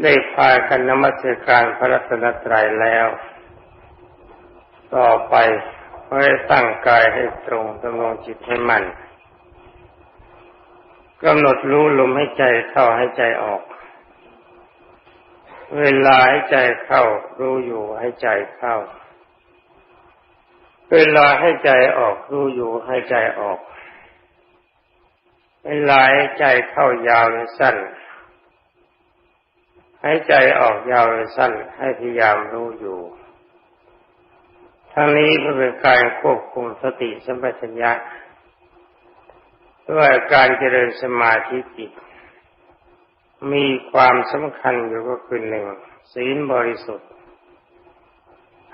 ได้พากันนมัสการพระรัตนตรัยแล้ว ต่อไปให้ตั้งกายให้ตรงดำรงจิตให้มั่นกำหนดรู้ลมให้ใจเข้าให้ใจออก เวลาให้ใจเข้า รู้อยู่ให้ใจเข้า เวลาให้ใจออก รู้อยู่ให้ใจออก เวลาให้ใจเข้ายาวหรือสั้น ให้ใจออกยาวหรือสั้นให้พยายามรู้อยู่ ทั้งนี้เพื่อเป็นการควบคุมสติสัมปชัญญะด้วยการเจริญสมาธิจิต มีความสำคัญอยู่ก็คือหนึ่งศีลบริสุทธิ์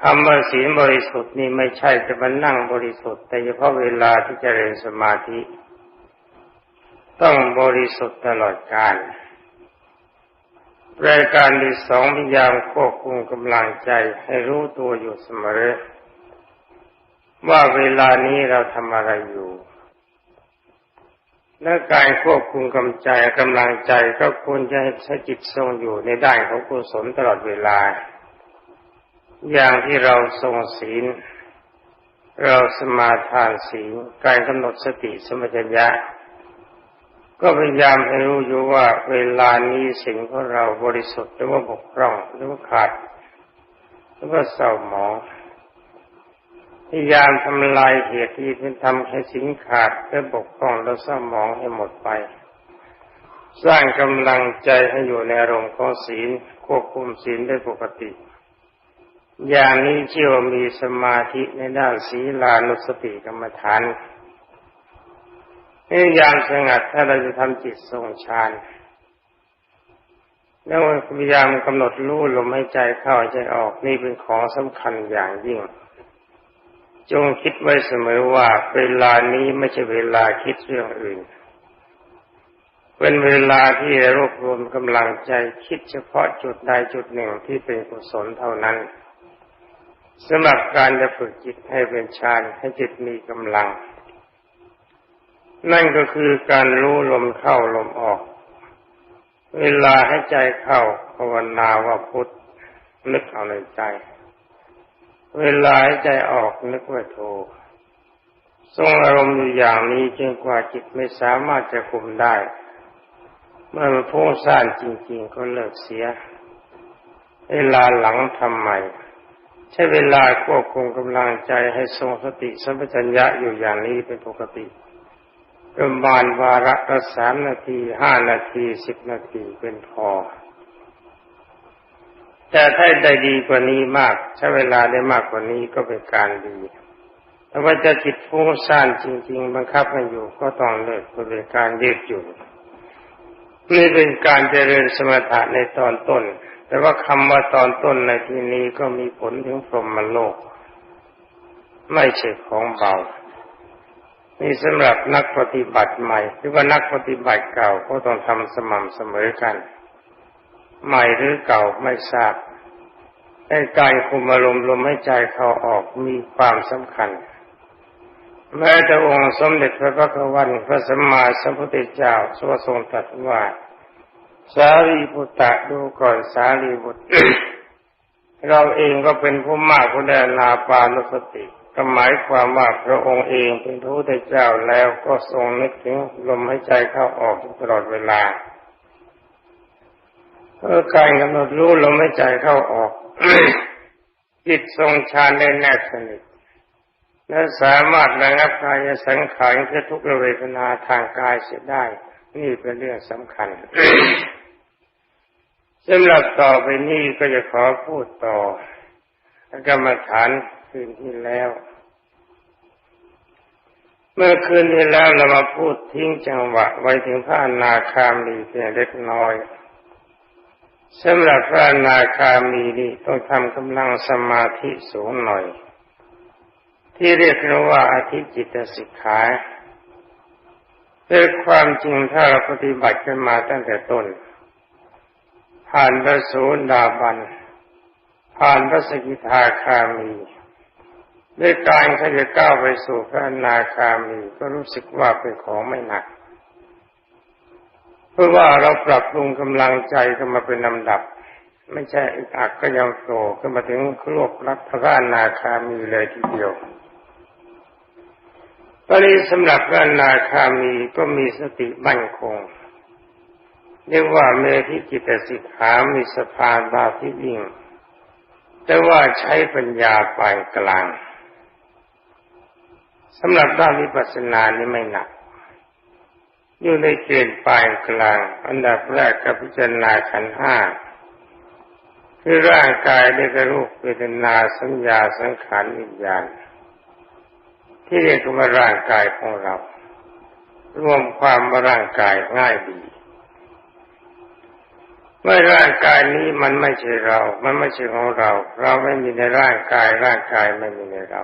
คำว่าศีลบริสุทธิ์นี่ไม่ใช่จะมานั่งบริสุทธิ์ แต่เฉพาะเวลาที่เจริญสมาธิ ต้องบริสุทธิ์ตลอดกาล รายการที่สองพยายามควบคุมกำลังใจให้รู้ตัวอยู่เสมอ ว่าเวลานี้เราทำอะไรอยู่ และการควบคุมกำใจกำลังใจก็ควรจะใช้จิตทรงอยู่ในด้านของกุศลตลอดเวลา อย่างที่เราทรงศีล เราสมาทานศีลการกำหนดสติสมัญญะ ก็พยายามให้รู้อยู่ว่าเวลานี้สิ่งของเราบริสุทธิ์หรือว่าบกพร่องหรือว่าขาดหรือว่าเศร้าหมองพยายามทำลายเหตุที่เป็นทำให้สิ่งขาดและบกพร่องและเศร้าหมองให้หมดไป สร้างกำลังใจให้อยู่ในอารมณ์ของศีลควบคุมศีลได้ปกติ อย่างนี้เชื่อว่ามีสมาธิในด้านศีลานุสติกรรมฐาน พยายามสงัดถ้าเราจะทำจิตทรงฌานแล้วพยายามกำหนดรู้ลมหายใจเข้าใจออกนี่เป็นของสำคัญอย่างยิ่ง จงคิดไว้เสมอว่าเวลานี้ไม่ใช่เวลาคิดเรื่องอื่น เป็นเวลาที่รวบรวมกำลังใจคิดเฉพาะจุดใดจุดหนึ่งที่เป็นกุศลเท่านั้นสำหรับการจะฝึกจิตให้เป็นฌานให้จิตมีกำลัง นั่นก็คือการรู้ลมเข้าลมออก เวลาให้ใจเข้าภาวนาว่าพุทธนึกเอาในใจ เวลาให้ใจออกนึกว่าโททรงอารมณ์อยู่อย่างนี้จนกว่าจิตไม่สามารถจะคุมได้ เมื่อมันพุ่งซ่านจริง ๆ ก็เลิกเสีย เวลาหลังทำใหม่ใช้เวลาควบคุมกำลังใจให้ทรงสติสัมปชัญญะอยู่อย่างนี้เป็นปกติ ประมาณวาระละสามนาทีห้านาทีสิบนาทีเป็นพอ แต่ถ้าได้ดีกว่านี้มาก ใช้เวลาได้มากกว่านี้ก็เป็นการดี แต่ว่าจะจิตฟุ้งซ่านจริง ๆ บังคับมันอยู่ก็ต้องเลิกเป็นการยืดอยู่นี่เป็นการเจริญสมถะในตอนต้น แต่ว่าคำว่าตอนต้นในที่นี้ก็มีผลถึงพรหมโลก ไม่ใช่ของเบา นี่สำหรับนักปฏิบัติใหม่ หรือว่านักปฏิบัติเก่าก็ต้องทำสม่ำเสมอกัน ใหม่หรือเก่าไม่ทราบแต่การคุมอารมณ์ลมให้ใจเข้าออกมีความสำคัญ แม้แต่องค์สมเด็จพระพุทธวันพระสัมมาสัมพุทธเจ้าทรงทรงตรัสว่า สารีบุตรดูก่อนสารีบุตรเราเองก็เป็นผู้มากผู้ได้นาปานุสติ ก็หมายความว่าพระองค์เองเป็นพระพุทธเจ้าแล้วก็ทรงนึกถึงลมหายใจเข้าออกตลอดเวลาเพื่อการกำหนดรู้ลมหายใจเข้าออกจิตทรงฌานได้แนบสนิทและสามารถระงับกายสังขารคือทุกเวทนาทางกายเสียได้ นี่เป็นเรื่องสำคัญสำหรับต่อไปนี้ก็จะขอพูดต่อกรรมฐานคืนที่แล้ว เมื่อคืนที่แล้วเรามาพูดทิ้งจังหวะไว้ถึงพระนาคามีเพียงเล็กน้อยสำหรับพระนาคามีนี่ต้องทำกำลังสมาธิสูงหน่อย ที่เรียกว่าอธิจิตสิกขาเป็นความจริงถ้าเราปฏิบัติกันมาตั้งแต่ต้น ผ่านพระโสดาบัน ผ่านพระสกิทาคามี ด้วยการเขาจะก้าวไปสู่พระนาคามีก็รู้สึกว่าเป็นของไม่หนัก เพราะว่าเราปรับปรุงกำลังใจขึ้นมาเป็นลำดับ ไม่ใช่อักก็ยังโตขึ้นมาถึงโลกรัฐพระนาคามีเลยทีเดียวตอนนี้สำหรับพระนาคามีก็มีสติมั่นคงเรียกว่าเมธิจิตสิกขามีสภาบาที่ยิ่ง แต่ว่าใช้ปัญญาปานกลาง สำหรับด้านวิปัสสนานี่ไม่หนัก อยู่ในเกณฑ์ปลานกลาง อันดับแรกกับพิจารณาขันห้าคือร่างกายได้กระรูปเวทนาสัญญาสังขารวิญญาณ ที่เรียกว่าร่างกายของเรา รวมความว่าร่างกายง่ายดีเมื่อร่างกายนี้มันไม่ใช่เรา มันไม่ใช่ของเรา เราไม่มีในร่างกาย ร่างกายไม่มีในเรา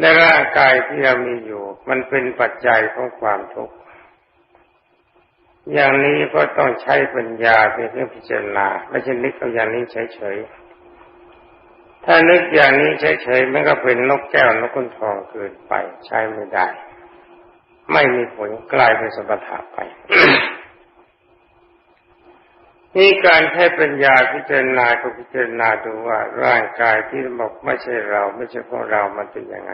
ในร่างกายที่เรามีอยู่ มันเป็นปัจจัยของความทุกข์ อย่างนี้ก็ต้องใช้ปัญญาเป็นเครื่องพิจารณา ไม่ใช่นึกเอาอย่างนี้เฉยๆ ถ้านึกอย่างนี้เฉยๆ มันก็เป็นนกแก้วนกขุนทองเกินไป ใช้ไม่ได้ ไม่มีผลกลายเป็นสมถะไป นี่การใช้ปัญญาพิจารณาก็พิจารณาดูว่าร่างกายที่บอกไม่ใช่เราไม่ใช่ของเรามันเป็นยังไง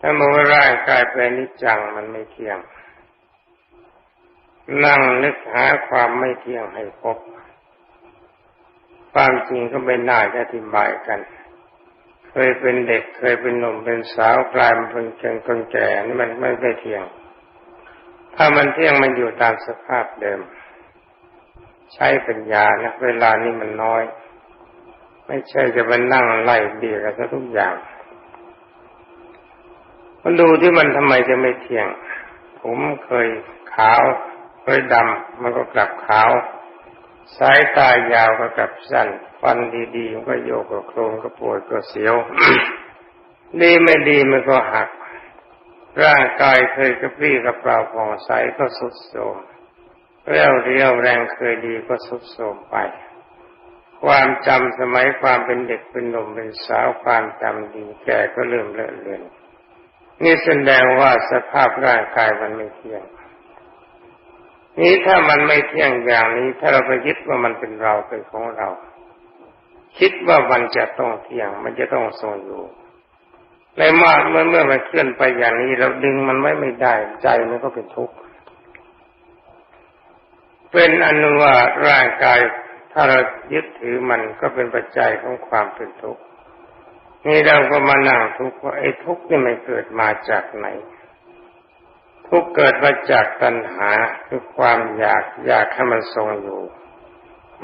ถ้ามองว่าร่างกายเป็นนิจจังมันไม่เที่ยง นั่งนึกหาความไม่เที่ยงให้พบ ความจริงก็ไม่น่าจะอธิบายกัน เคยเป็นเด็กเคยเป็นหนุ่มเป็นสาวกลายมาเป็นเกงคนแก่นี่มันไม่ได้เที่ยง ถ้ามันเที่ยงมันอยู่ตามสภาพเดิม ใช้ปัญญานะเวลานี้มันน้อย ไม่ใช่จะมานั่งไล่เบียกันทุกอย่างมันดูที่มันทำไมจะไม่เที่ยง ผมเคยขาวเคยดำมันก็กลับขาว สายตายาวก็กลับสั้น ฟันดีๆมันก็โยกก็โครงก็ปวดก็เสียวดีไม่ดีมันก็หัก ร่างกายเคยกระปรี้กระเปร่าผ่องใสก็สุดโทรม เรี่ยวเรียวแรงเคยดีก็สุดโทรมไป ความจำสมัยความเป็นเด็กเป็นหนุ่มเป็นสาวความจำดีแก่ก็เริ่มเลอะเลือนนี่แสดงว่าสภาพร่างกายมันไม่เที่ยง นี้ถ้ามันไม่เที่ยงอย่างนี้ ถ้าเราไปยึดว่ามันเป็นเราเป็นของเรา คิดว่ามันจะต้องเที่ยง มันจะต้องทรงอยู่ในมากเมื่อเมื่อมันเคลื่อนไปอย่างนี้ เราดึงมันไว้ไม่ได้ใจมันก็เป็นทุกข์ เป็นอนุว่าร่างกายถ้าเรายึดถือมันก็เป็นปัจจัยของความเป็นทุกข์นี่เราก็มานั่งทุกข์ว่าไอ้ทุกข์นี่มันเกิดมาจากไหน ทุกข์เกิดมาจากตัณหาคือความอยากอยากให้มันทรงอยู่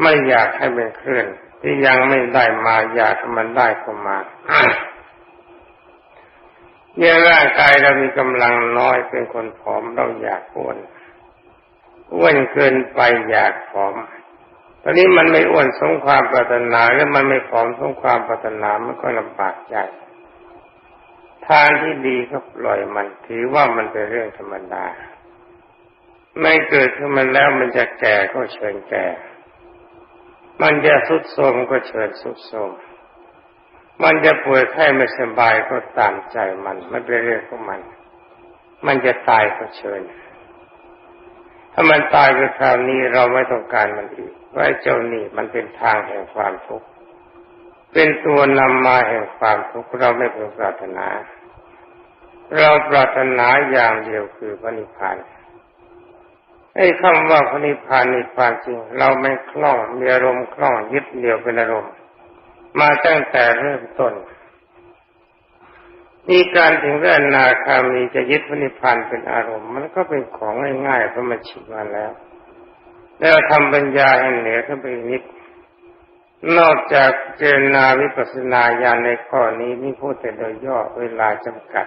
ไม่อยากให้มันเคลื่อน ที่ยังไม่ได้มาอยากให้มันได้เข้ามาเนี่ยร่างกายเรามีกำลังน้อยเป็นคนผอมเราอยากอ้วน อ้วนเกินไปอยากผอม ตอนนี้มันไม่อ้วนสงความปรารถนาหรือมันไม่ผอมสงความปรารถนามันก็ลำบากใจ ทางที่ดีก็ปล่อยมันถือว่ามันเป็นเรื่องธรรมดา ไม่เกิดขึ้นมาแล้วมันจะแก่ก็เชิญแก่ มันจะสุดโทมก็เชิญสุดโทมมันจะป่วยไข้ไม่สบายก็ตามใจมัน ไม่เป็นเรื่องของมัน มันจะตายก็เชิญ ถ้ามันตายก็คราวนี้เราไม่ต้องการมันอีกว่าเจ้านี่มันเป็นทางแห่งความทุกข์เป็นตัวนำมาแห่งความทุกข์เราไม่เป็นปรารถนา เราปรารถนาอย่างเดียวคือพระนิพพานไอ้คำว่าพระนิพพานนี่ความจริง เราไม่คล่องมีอารมณ์คล่องยึดเดียวเป็นอารมณ์ มาตั้งแต่เริ่มต้น มีการถึงเรื่องนาคามีจะยึดพระนิพพานเป็นอารมณ์ มันก็เป็นของง่ายๆเพราะมันชินมาแล้ว แล้วทำปัญญาให้เหนือขึ้นไปนิด นอกจากเจรนาวิปัสสนาญาณในข้อนี้นี่พูดแต่โดยย่อเวลาจำกัด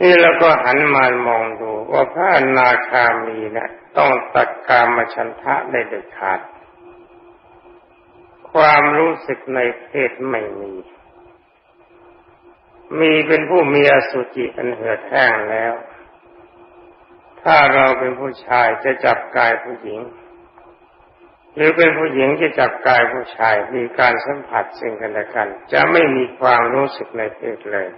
นี่เราก็หันมามองดู ว่าพระอนาคามีเนะี่ยต้องตัดกามชันทะได้เด็ดขาด ความรู้สึกในเพศไม่มี มีเป็นผู้มีอสุจิอันเหือดแห้งแล้ว ถ้าเราเป็นผู้ชายจะจับกายผู้หญิง หรือเป็นผู้หญิงจะจับกายผู้ชายมีการสัมผัสสิ่งกันและกัน จะไม่มีความรู้สึกในเพศเลย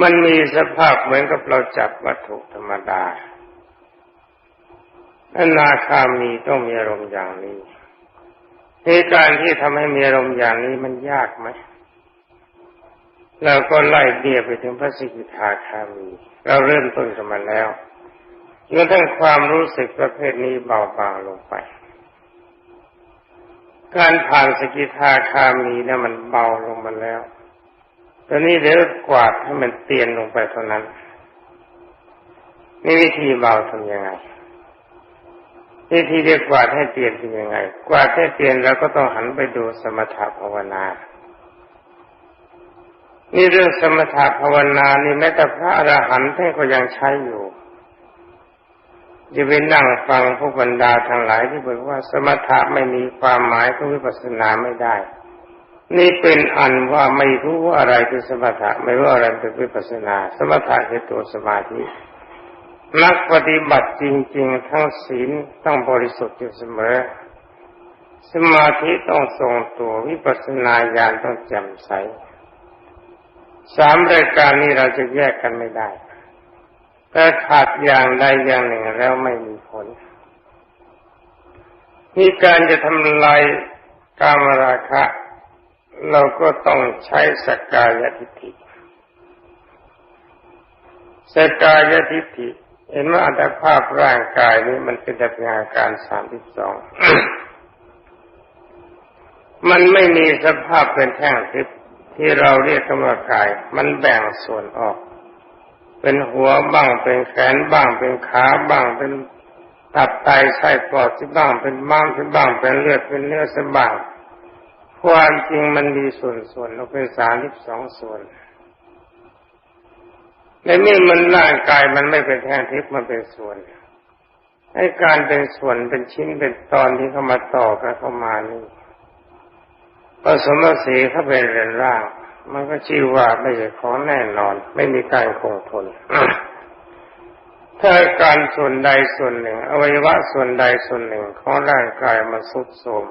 มันมีสภาพเหมือนกับเราจับวัตถุธรรมดาอนาคามีต้องมีอารมณ์อย่างนี้ในการที่ทำให้มีอารมณ์อย่างนี้มันยากไหม เราก็ไล่เบี้ยไปถึงพระสิกิทาคามี เราเริ่มต้นกันมาแล้วจนทั้งความรู้สึกประเภทนี้เบาบางลงไป การผ่านสกิทาคามีนะมันเบาลงมาแล้ว ตอนนี้เดี๋ยวกวาดให้มันเตียนลงไปเท่านั้นนี่วิธีเบาทำยังไง วิธีเรียกกวาดให้เตียนเป็นยังไง กวาดให้เตียนเราก็ต้องหันไปดูสมถะภาวนา นี่เรื่องสมถะภาวนานี่แม้แต่พระอรหันต์ท่านก็ยังใช้อยู่จะไปนั่งฟังพวกบรรดาทั้งหลายที่บอกว่าสมถะไม่มีความหมายของวิปัสสนาไม่ได้ นี่เป็นอันว่าไม่รู้ว่าอะไรคือสมถะไม่รู้อะไรเป็นวิปัสสนา สมถะคือตัวสมาธินักปฏิบัติจริง ๆ ทั้งศีลต้องบริสุทธิ์อยู่เสมอ สมาธิต้องทรงตัววิปัสสนาญาณต้องแจ่มใส สามรายการนี้เราจะแยกกันไม่ได้ถ้าขาดอย่างใดอย่างหนึ่งแล้วไม่มีผลนี่การจะทำลายกามราคะ เราก็ต้องใช้สกกายทิฏฐิสกกายทิฏฐิเห็นว่าอัตภาพร่างกายนี้มันเป็นแต่เพียงอาการสามที่สองมันไม่มีสภาพเป็นแท่งทิพย์ ที่เราเรียกว่ากาย มันแบ่งส่วนออก เป็นหัวบ้างเป็นแขนบ้างเป็นขาบ้างเป็นตับไตไส้ปอดที่บ้างเป็นม้ามที่บ้างเป็นเลือดเป็นเนื้อสบ้างความจริงมันมีส่วนส่วนเราเป็นสามที่สองส่วนในนี่มันร่างกายมันไม่เป็นแท่งทิพย์มันเป็นส่วนให้การเป็นส่วนเป็นชิ้นเป็นตอนที่เข้ามาต่อกันเข้ามานี่ ผสมสีเข้าเป็นเรือนร่าง มันก็ชื่อว่าไม่ใช่ของแน่นอน ไม่มีการคงทนถ้าการส่วนใดส่วนหนึ่ง อวัยวะส่วนใดส่วนหนึ่งของร่างกายมันสุดโทรม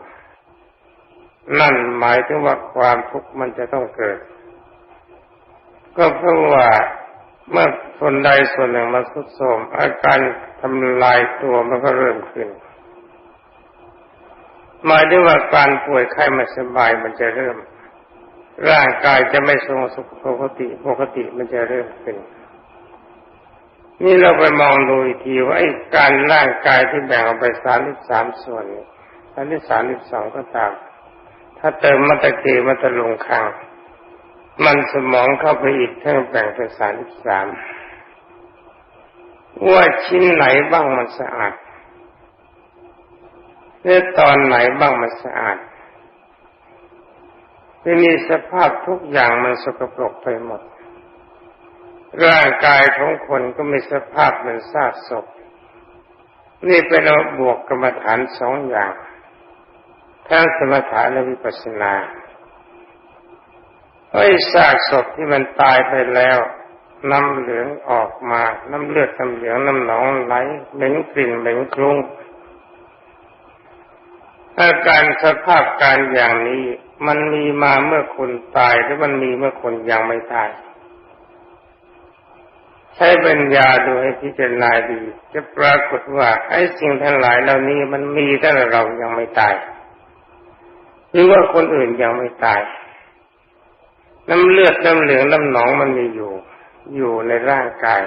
นั่นหมายถึงว่าความทุกข์มันจะต้องเกิด ก็เพราะว่าเมื่อส่วนใดส่วนหนึ่งมันสุดโทรมอาการทำลายตัวมันก็เริ่มขึ้น หมายถึงว่าการป่วยไข้ไม่สบายมันจะเริ่ม ร่างกายจะไม่ทรงสุขปกติปกติมันจะเริ่มขึ้นนี่เราไปมองดูอีกทีว่าไอ้การร่างกายที่แบ่งออกไปสามสิบสามส่วนนี้สามสิบสามสิบสองก็ตาม ถ้าเติมมัตะเกมัตะลงคางมันสมองเข้าไปอีกทั้งแบ่งเป็นสามสามว่าชิ้นไหนบ้างมันสะอาด หรือตอนไหนบ้างมันสะอาดจะมีสภาพทุกอย่างมันสกปรกไปหมด ร่างกายของคนก็มีสภาพเหมือนซากศพ นี่เป็นบวกกรรมฐานสองอย่างทั้งสมถะและวิปัสสนาไอ้ซากศพที่มันตายไปแล้วน้ำเหลืองออกมา น้ำเลือดน้ำเหลืองน้ำหนองไหลเหม็นกลิ่นเหม็นคลุ้ง อาการสภาพการอย่างนี้มันมีมาเมื่อคนตายหรือมันมีเมื่อคนยังไม่ตาย ใช้ปัญญาดูให้พิจารณาดี จะปรากฏว่าไอ้สิ่งทั้งหลายเหล่านี้มันมีแต่เรายังไม่ตาย หรือว่าคนอื่นยังไม่ตาย น้ำเลือดน้ำเหลืองน้ำหนองมันมีอยู่ อยู่ในร่างกาย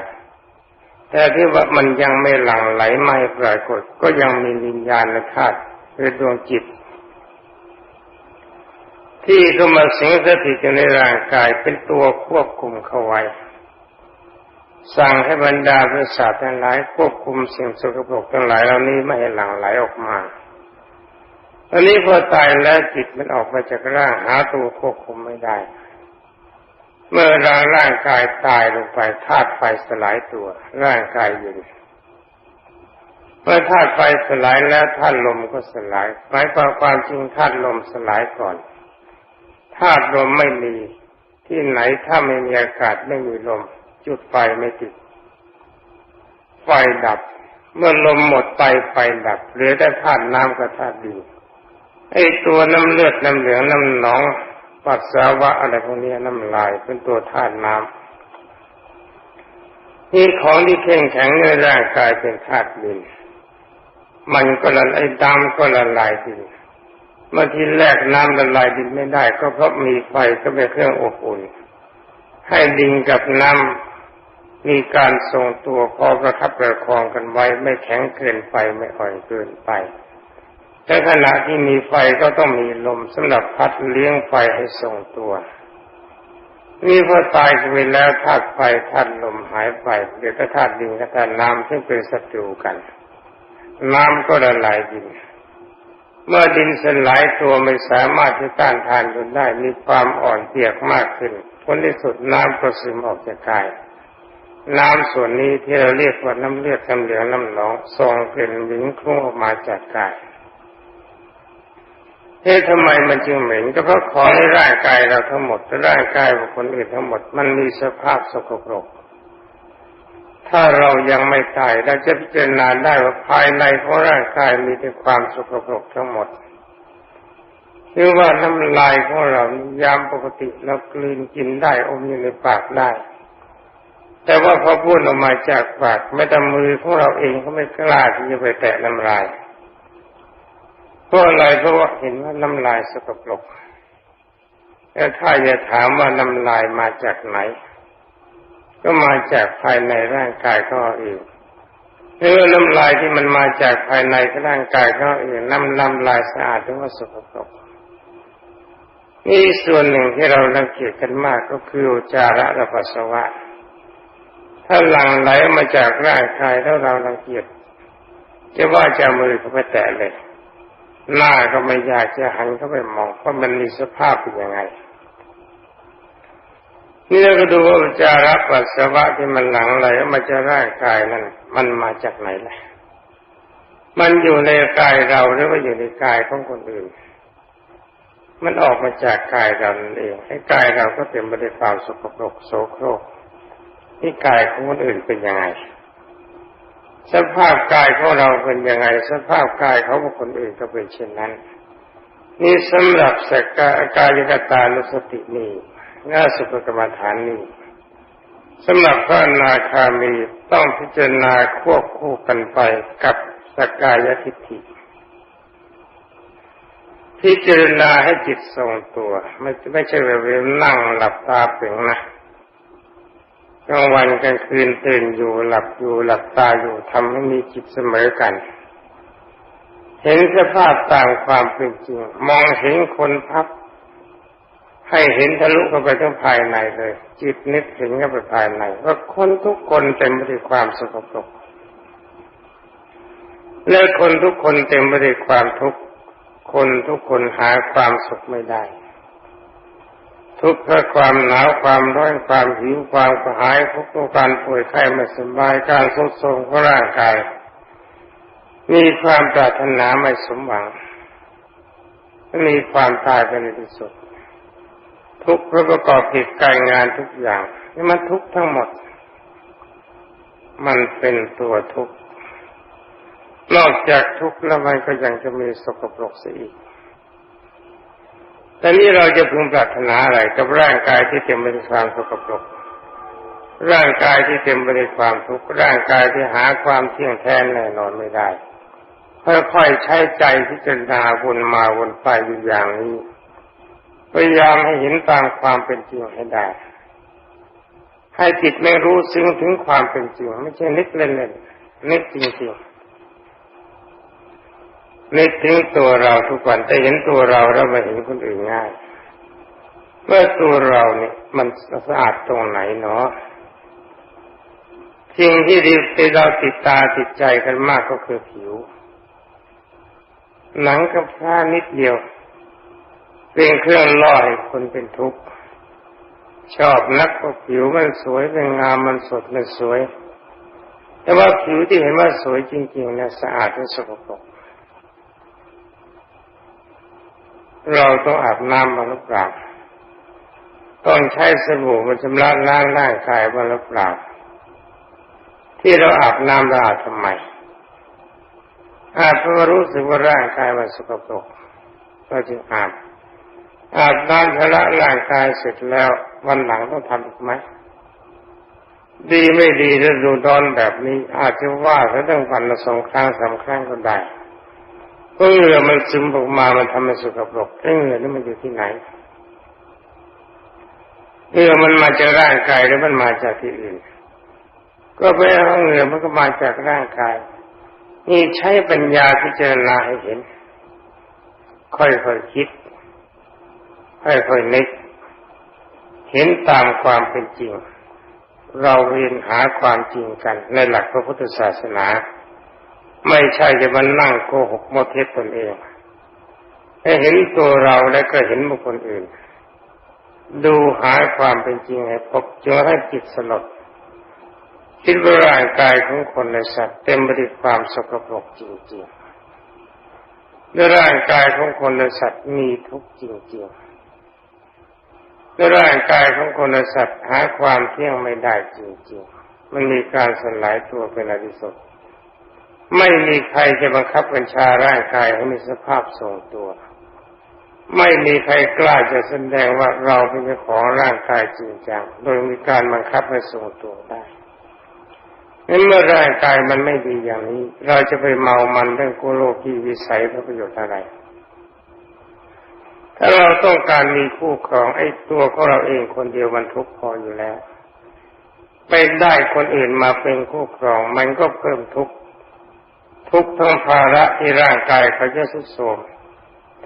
แต่ที่ว่ามันยังไม่หลั่งไหลไม่ปรากฏ ก็ยังมีวิญญาณธาตุ คือดวงจิต ที่เข้ามาสิงสถิตอยู่ในร่างกายเป็นตัวควบคุมเขาไว้ สั่งให้บรรดาประสาททั้งหลายควบคุมสิ่งสกปรกทั้งหลายเหล่านี้ไม่ให้หลั่งไหลออกมาอันนี้พอตายแล้วจิตมันออกมาจากร่างหาตัวควบคุมไม่ได้ เมื่อร่างร่างกายตายลงไปธาตุไฟสลายตัว ร่างกายเย็น เมื่อธาตุไฟสลายแล้วธาตุลมก็สลายหมายความความจริงธาตุลมสลายก่อนธาตุลมไม่มีที่ไหนถ้าไม่มีอากาศไม่มีลม จุดไฟไม่ติด ไฟดับ เมื่อลมหมดไปไฟดับเหลือแต่ธาตุน้ำกับธาตุดินไอ้ตัวน้ำเลือดน้ำเหลืองน้ำหนองปัสสาวะอะไรพวกนี้น้ำลายเป็นตัวธาตุน้ำนี่ของที่เข้มแข็งในร่างกายเป็นธาตุดิน มันก็ละลายดำก็ละลายดินเมื่อทีแรกน้ำละลายดินไม่ได้ ก็เพราะมีไฟก็เป็นเครื่องอบอุ่น ให้ดินกับน้ำมีการทรงตัวพอประคับประคองกันไว้ ไม่แข็งเกินไปไม่อ่อนเกินไปแต่ขณะที่มีไฟก็ต้องมีลมสำหรับพัดเลี้ยงไฟให้ทรงตัวนี่พอตายไปแล้วธาตุไฟธาตุลมหายไปเดี๋ยวก็ธาตุดินกับธาตุน้ำซึ่งเป็นศัตรูกัน น้ำก็ละลายดิน เมื่อดินสลายตัวไม่สามารถที่ต้านทานจนได้มีความอ่อนเปียกมากขึ้นผลที่สุดน้ำก็ซึมออกจากกาย น้ำส่วนนี้ที่เราเรียกว่าน้ำเลือดน้ำเหลืองน้ำหนองส่งกลิ่นหมิ่นคลุ้งออกมาจากกายเฮ้ทำไมมันจึงเหม็นก็เพราะของในร่างกายเราทั้งหมดร่างกายของคนอื่นทั้งหมด มันมีสภาพสกปรก ถ้าเรายังไม่ตายเราจะพิจารณาได้ว่าภายในของร่างกายมีแต่ความสกปรกทั้งหมดหรือว่าน้ำลายของเรายามปกติเรากลืนกินได้อมอยู่ในปากได้ แต่ว่าพอพูดออกมาจากปากไม่แต่มือของเราเองก็ไม่กล้าที่จะไปแตะน้ำลายเพราะอะไรเพราะว่าเห็นว่าน้ำลายสกปรกแต่ถ้าจะถามว่าน้ำลายมาจากไหน ก็มาจากภายในร่างกายก็เองหรือน้ำลายที่มันมาจากภายในร่างกายก็เองน้ำน้ำลายสะอาดหรือว่าสกปรกนี่ส่วนหนึ่งที่เราลังเกียจกันมากก็คือจาระและปัสสาวะ ถ้าหลั่งไหลมาจากร่างกายแล้วเราลังเกียจจะว่าจะมือเขาไปแตะเลย หน้าก็ไม่อยากจะหันเข้าไปมองว่ามันมีสภาพเป็นยังไง นี่เราก็ดูว่าจาระปัสสาวะที่มันหลังไหลมาจากร่างกายนั้นมันมาจากไหนล่ะ มันอยู่ในกายเราหรือว่าอยู่ในกายของคนอื่น มันออกมาจากกายเราเองให้กายเราก็เต็มไปด้วยความสกปรกโสโครกที่กายของคนอื่นเป็นยังไงสภาพกายของเราเป็นยังไง สภาพกายของคนอื่นก็เป็นเช่นนั้น นี่สำหรับสกกายกตานุสตินี้ ง่าสุภกรรมฐานนี้สำหรับพระนาคามีต้องพิจารณาควบคู่กันไปกับสกายทิฏฐิพิจารณาให้จิตทรงตัว ไม่ไม่ใช่แบบนั่งหลับตาเปล่งนะกลางวันกลางคืนตื่นอยู่หลับอยู่หลับตาอยู่ทำให้มีจิตเสมอกัน เห็นสภาพตามความเป็นจริง มองเห็นคนพับ ให้เห็นทะลุเข้าไปทั้งภายในเลย จิตนึกถึงเข้าไปภายในว่าคนทุกคนเต็มไปด้วยความสกปรกและคนทุกคนเต็มไปด้วยความทุกข์คนทุกคนหาความสุขไม่ได้ ทุกข์เพราะความหนาวความร้อนความหิวความกระหายทุกข์เพราะการป่วยไข้ไม่สบายการทุดโทรมของร่างกาย มีความปรารถนาไม่สมหวัง มีความตายเป็นที่สุด ทุกข์เพราะประกอบกิจการงานทุกอย่างนี่มันทุกข์ทั้งหมด มันเป็นตัวทุกข์นอกจากทุกข์แล้วมันก็ยังจะมีสกปรกเสียอีกแต่นี้เราจะพึงปรารถนาอะไรกับร่างกายที่เต็มไปด้วยความสกปรก ร่างกายที่เต็มไปด้วยความทุกข์ ร่างกายที่หาความเที่ยงแท้แน่นอนไม่ได้ ค่อยๆใช้ใจพิจารณาวนมาวนไปอยู่อย่างนี้ พยายามให้เห็นตามความเป็นจริงให้ได้ ให้จิตไม่รู้ซึ้งถึงความเป็นจริงไม่ใช่นึกเล่นๆนึกจริงๆนึกถึงตัวเราทุกวันแต่เห็นตัวเราแล้วไม่เห็นคนอื่นง่ายเมื่อตัวเราเนี่ย มันสะอาดตรงไหนเนาะสิ่งที่ดีเราติดตาติดใจกันมากก็คือผิว หนังกับผ้านิดเดียว เป็นเครื่องล่อให้คนเป็นทุกข์ชอบนักก็ผิวมันสวยเป็นงามมันสดมันสวย แต่ว่าผิวที่เห็นว่าสวยจริงๆเนี่ยสะอาดและสกปรกเราต้องอาบน้ำมาหรือเปล่าต้องใช้สบู่มาชำระล้างร่างกายมาหรือเปล่าที่เราอาบน้ำเราอาบทำไมอาบเพราะรู้สึกว่าร่างกายมันสกปรกก็จึงอาบ อาบน้ำชำระร่างกายเสร็จแล้ว วันหลังต้องทำอีกไหมดีไม่ดีฤดูร้อนแบบนี้ อาจจะว่าถ้าต้องวันละสองครั้งสามครั้งก็ได้เพราะเหงื่อมันซึมออกมามันทำให้สกปรกเหงื่อนี่มันอยู่ที่ไหนเหงื่อมันมาจากร่างกายหรือมันมาจากที่อื่น ก็เป็นว่าเหงื่อมันก็มาจากร่างกาย นี่ใช้ปัญญาพิจารณาให้เห็น ค่อยๆคคิด ค่อยๆนึก เห็นตามความเป็นจริง เราเรียนหาความจริงกัน ในหลักพระพุทธศาสนา ไม่ใช่จะมานั่งโกหกโมเทศตนเองให้เห็นตัวเราและก็เห็นบุคคลอื่น ดูหาความเป็นจริงให้พบจนให้จิตสลดคิดว่าร่างกายของคนในสัตว์เต็มไปด้วยความสกปรกจริงๆและร่างกายของคนในสัตว์มีทุกข์จริงๆ และร่างกายของคนสัตว์หาความเที่ยงไม่ได้จริงๆ มันมีการสลายตัวเป็นอดิสดไม่มีใครจะบังคับบัญชาร่างกายให้มีสภาพทรงตัว ไม่มีใครกล้าจะแสดงว่าเราเป็นเจ้าของร่างกายจริงจัง โดยมีการบังคับให้ทรงตัวได้นั้นเมื่อร่างกายมันไม่ดีอย่างนี้ เราจะไปเมามันเรื่องกุโลกีวิสัยเพื่อประโยชน์อะไร ถ้าเราต้องการมีคู่ครองไอ้ตัวของเราเองคนเดียวมันทุกข์พออยู่แล้วไปได้คนอื่นมาเป็นคู่ครอง มันก็เพิ่มทุกข์ทุกทั้งภาระที่ร่างกายเขาจะสุดโทม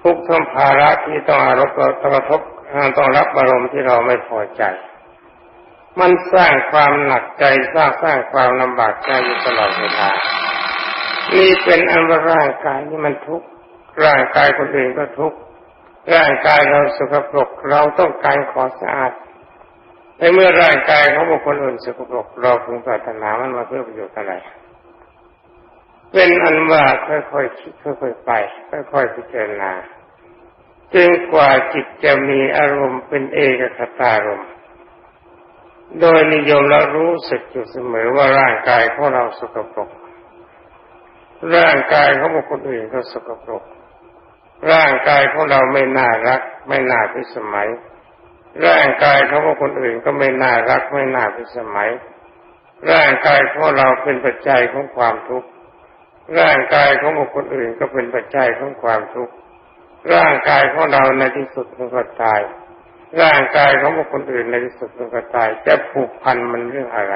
ทุกทั้งภาระที่ต้องอารมณ์ต้องกระทบต้องรับอารมณ์ที่เราไม่พอใจ มันสร้างความหนักใจสร้างสร้างความลำบากใจอยู่ตลอดเวลานี่เป็นอันว่าร่างกายนี่มันทุกข์ร่างกายคนอื่นก็ทุกข์ ร่างกายเราสกปรกเราต้องการขอสะอาดในเมื่อร่างกายของบุคคลอื่นสกปรกเราพึงปรารถนามันมาเพื่อประโยชน์อะไร เป็นอันว่าค่อยๆคิดค่อยๆไป ค่อยๆพิจารณาจึงกว่าจิตจะมีอารมณ์เป็นเอกคตารมณ์โดยนิยมและรู้สึกอยู่เสมอว่าร่างกายของเราสกปรก ร่างกายของบุคคลอื่นก็สกปรก ร่างกายของเราไม่น่ารัก ไม่น่าพิสมัย ร่างกายของคคลอื่นก็ไม่น่ารัก ไม่น่าพิสมัย ร่างกายของเราเป็นปัจจัยของความทุกข์ ร่างกายของบุคคลอื่นก็เป็นปัจจัยของความทุกข์ ร่างกายของเราในที่สุดมันก็ตาย ร่างกายของบุคคลอื่นในที่สุดมันก็ตาย จะผูกพันมันเรื่องอะไร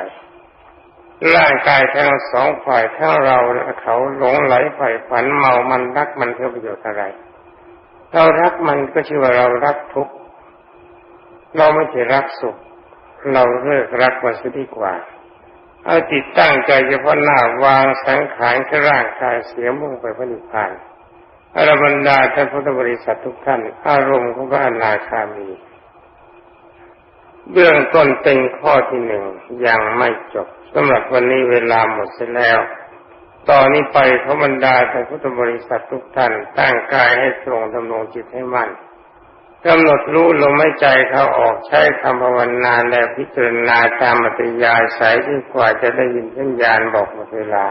ร่างกายทั้งสองฝ่ายทั้งเราและเขาหลงไหลฝ่ฝันเมามันรักมันเพื่อประโยชน์อะไร เรารักมันก็ชื่อว่าเรารักทุกข์เราไม่ใช่รักสุข เราเลิกรักมันซะดีกว่า เอาจิตตั้งใจเฉพาะหน้าวางสังขารแค่ร่างกายเสียมุ่งไปพระนิพพานอรบรรดาท่านพุทธบริษัททุกท่าน อารมณ์ของพระอนาคามี เบื้องต้นเป็นข้อที่หนึ่งยังไม่จบสำหรับวันนี้เวลาหมดเสียแล้ว ตอนนี้ไปขบรรดาแต่พุทธบริษัททุกท่านตั้งกายให้ตรงดำรงจิตให้มั่นกำหนดรู้ลมหายใจเขาออกใช้คำภาวนาและพิจารณาตามมัตยาสายที่กว่าจะได้ยินสัญญาณบอกหมดเวลา